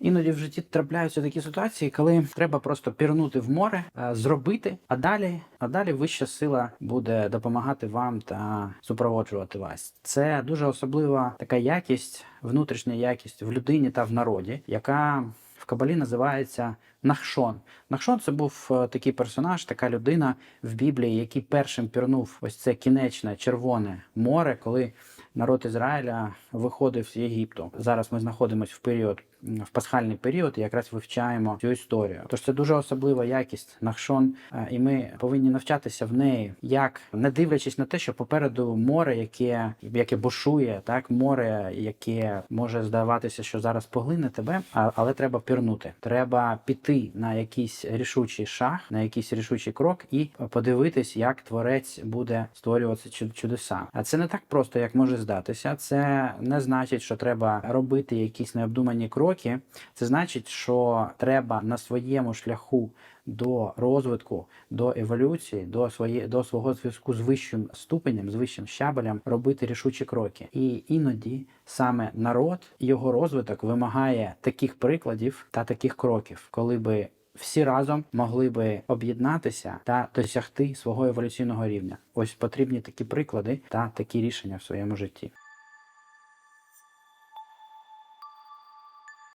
Іноді в житті трапляються такі ситуації, коли треба просто пірнути в море, е, зробити, а далі, а далі вища сила буде допомагати вам та супроводжувати вас. Це дуже особлива така якість, внутрішня якість в людині та в народі, яка в Кабалі називається Нахшон. Нахшон це був е, такий персонаж, така людина в Біблії, який першим пірнув ось це кінечне червоне море, коли народ Ізраїля виходив з Єгипту. Зараз ми знаходимося в період. В пасхальний період і якраз вивчаємо цю історію. Тож це дуже особлива якість Нахшон, е, і ми повинні навчатися в неї, як не дивлячись на те, що попереду море, яке, яке бушує, так море, яке може здаватися, що зараз поглине тебе, але треба пірнути. Треба піти на якийсь рішучий шаг, на якийсь рішучий крок, і подивитись, як творець буде створювати чуд- чудеса. А це не так просто, як може здатися. Це не значить, що треба робити якісь необдумані кроки. Це значить, що треба на своєму шляху до розвитку, до еволюції, до своє, до свого зв'язку з вищим ступенем, з вищим щабелем робити рішучі кроки. І іноді саме народ його розвиток вимагає таких прикладів та таких кроків, коли би всі разом могли би об'єднатися та досягти свого еволюційного рівня. Ось потрібні такі приклади та такі рішення в своєму житті.